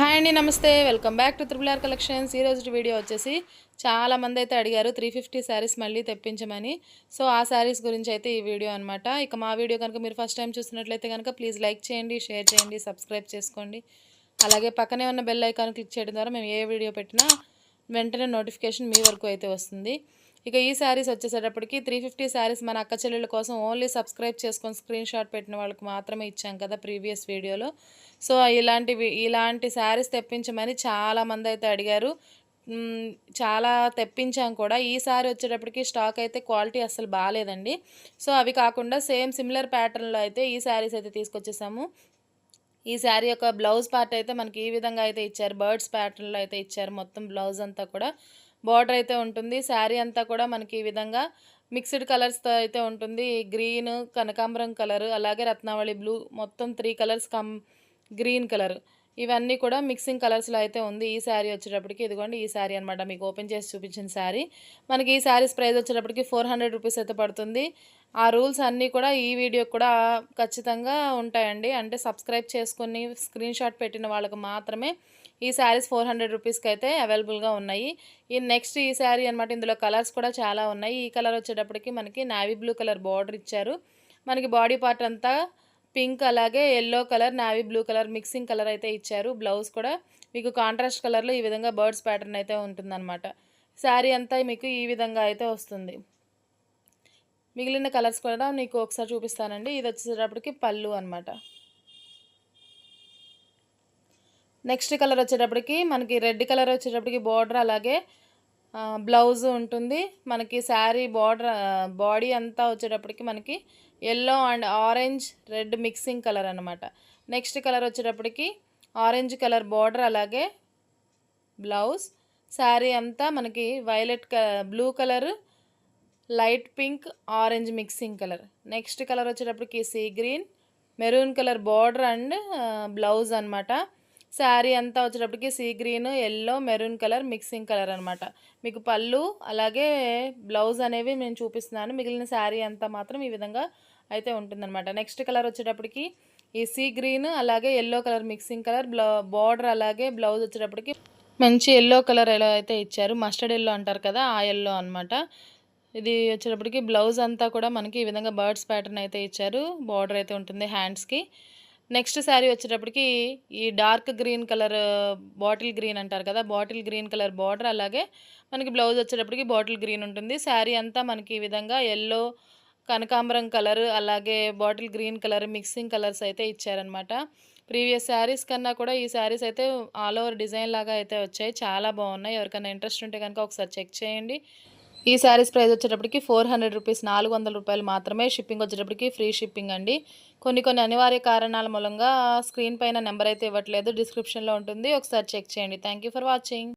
Hi అండి నమస్తే. Welcome back to triple R collections. ఈరోజు వీడియో వచ్చేసి చాలా మంది అయితే అడిగారు త్రీ ఫిఫ్టీ శారీస్ మళ్ళీ తెప్పించమని. సో ఆ శారీస్ గురించి అయితే ఈ వీడియో అనమాట ఇక మా వీడియో కనుక మీరు ఫస్ట్ టైం చూసినట్లయితే కనుక ప్లీజ్ లైక్ చేయండి షేర్ చేయండి సబ్స్క్రైబ్ చేసుకోండి. అలాగే పక్కనే ఉన్న బెల్ ఐకాన్ క్లిక్ చేయడం ద్వారా మేము ఏ వీడియో పెట్టినా వెంటనే నోటిఫికేషన్ మీ వరకు అయితే వస్తుంది. ఇక ఈ శారీస్ వచ్చేసేటప్పటికి త్రీ ఫిఫ్టీ శారీస్ మన అక్క చెల్లెల కోసం ఓన్లీ సబ్స్క్రైబ్ చేసుకొని స్క్రీన్ షాట్ పెట్టిన వాళ్ళకి మాత్రమే ఇచ్చాం కదా ప్రీవియస్ వీడియోలో సో ఇలాంటివి ఇలాంటి శారీస్ తెప్పించమని చాలామంది అయితే అడిగారు. చాలా తెప్పించాం కూడా. ఈ సారీ వచ్చేటప్పటికి స్టాక్ అయితే క్వాలిటీ అస్సలు బాగాలేదండి. సో అవి కాకుండా సేమ్ సిమిలర్ ప్యాటర్న్లో అయితే ఈ శారీస్ అయితే తీసుకొచ్చేసాము. ఈ శారీ యొక్క బ్లౌజ్ పార్ట్ అయితే మనకి ఈ విధంగా అయితే ఇచ్చారు. బర్డ్స్ ప్యాటర్న్లో అయితే ఇచ్చారు మొత్తం బ్లౌజ్ అంతా కూడా. బార్డర్ అయితే ఉంటుంది. శారీ అంతా కూడా మనకి ఈ విధంగా మిక్స్డ్ కలర్స్తో అయితే ఉంటుంది. గ్రీన్ కనకాంబరం కలర్ అలాగే రత్నావళి బ్లూ మొత్తం three colours come green colour. ఇవన్నీ కూడా మిక్సింగ్ కలర్స్లో అయితే ఉంది. ఈ శారీ వచ్చేటప్పటికి ఇదిగోండి ఈ శారీ అనమాట మీకు ఓపెన్ చేసి చూపించిన శారీ మనకి ఈ శారీస్ ప్రైస్ వచ్చేటప్పటికి ఫోర్ హండ్రెడ్ రూపీస్ అయితే పడుతుంది. ఆ రూల్స్ అన్నీ కూడా ఈ వీడియో కూడా ఖచ్చితంగా ఉంటాయండి. అంటే సబ్స్క్రైబ్ చేసుకొని స్క్రీన్ షాట్ పెట్టిన వాళ్ళకి మాత్రమే ఈ శారీస్ ఫోర్ హండ్రెడ్ రూపీస్కి అయితే అవైలబుల్గా ఉన్నాయి. ఈ నెక్స్ట్ ఈ శారీ అనమాట ఇందులో కలర్స్ కూడా చాలా ఉన్నాయి. ఈ కలర్ వచ్చేటప్పటికి మనకి నావీ బ్లూ కలర్ బార్డర్ ఇచ్చారు. మనకి బాడీ పార్ట్ అంతా పింక్ అలాగే yellow colour navy blue colour mixing colour అయితే ఇచ్చారు. బ్లౌజ్ కూడా మీకు కాంట్రాస్ట్ కలర్లో ఈ విధంగా బర్డ్స్ ప్యాటర్న్ అయితే ఉంటుందన్నమాట. శారీ అంతా మీకు ఈ విధంగా అయితే వస్తుంది. మిగిలిన కలర్స్ కూడా మీకు ఒకసారి చూపిస్తానండి. ఇది వచ్చేటప్పటికి పళ్ళు అనమాట నెక్స్ట్ కలర్ వచ్చేటప్పటికి మనకి రెడ్ కలర్ వచ్చేటప్పటికి బార్డర్ అలాగే బ్లౌజ్ ఉంటుంది. మనకి శారీ బార్డర్ బాడీ అంతా వచ్చేటప్పటికి మనకి yellow and orange red mixing colour అనమాట నెక్స్ట్ కలర్ వచ్చేటప్పటికి ఆరెంజ్ కలర్ బార్డర్ అలాగే బ్లౌజ్. శారీ అంతా మనకి violet blue colour light pink orange mixing colour. Next colour వచ్చేటప్పటికి sea green maroon colour border and blouse అనమాట శారీ అంతా వచ్చేటప్పటికి sea green yellow maroon colour mixing colour అనమాట మీకు పళ్ళు అలాగే బ్లౌజ్ అనేవి నేను చూపిస్తున్నాను. మిగిలిన శారీ అంతా మాత్రం ఈ విధంగా అయితే ఉంటుందన్నమాట. నెక్స్ట్ కలర్ వచ్చేటప్పటికి ఈ సీ గ్రీన్ అలాగే yellow colour mixing colour blue border అలాగే బ్లౌజ్ వచ్చేటప్పటికి మంచి ఎల్లో కలర్ ఎలా అయితే ఇచ్చారు మస్టర్డ్ ఎల్లో అంటారు కదా ఆ ఎల్లో అనమాట ఇది వచ్చేటప్పటికి బ్లౌజ్ అంతా కూడా మనకి ఈ విధంగా బర్డ్స్ ప్యాటర్న్ అయితే ఇచ్చారు. బార్డర్ అయితే ఉంటుంది హ్యాండ్స్కి. నెక్స్ట్ శారీ వచ్చేటప్పటికి ఈ dark green colour bottle green అంటారు కదా బాటిల్ గ్రీన్ కలర్ బార్డర్ అలాగే మనకి బ్లౌజ్ వచ్చేటప్పటికి బాటిల్ గ్రీన్ ఉంటుంది. శారీ అంతా మనకి ఈ విధంగా ఎల్లో కనకాంబరం కలర్ అలాగే bottle green colour mixing colours అయితే ఇచ్చారనమాట ప్రీవియస్ శారీస్ కన్నా కూడా ఈ శారీస్ అయితే ఆల్ ఓవర్ డిజైన్ లాగా అయితే వచ్చాయి. చాలా బాగున్నాయి. ఎవరికైనా ఇంట్రెస్ట్ ఉంటే కనుక ఒకసారి చెక్ చేయండి. ఈ శారీస్ ప్రైస్ వచ్చేటప్పటికి ఫోర్ హండ్రెడ్ రూపీస్ నాలుగు వందల రూపాయలు మాత్రమే షిప్పింగ్ వచ్చేటప్పటికి ఫ్రీ షిప్పింగ్ అండి. కొన్ని కొన్ని అనివార్య కారణాల మూలంగా స్క్రీన్ పైన నెంబర్ అయితే ఇవ్వట్లేదు డిస్క్రిప్షన్లో ఉంటుంది. ఒకసారి చెక్ చేయండి. Thank for watching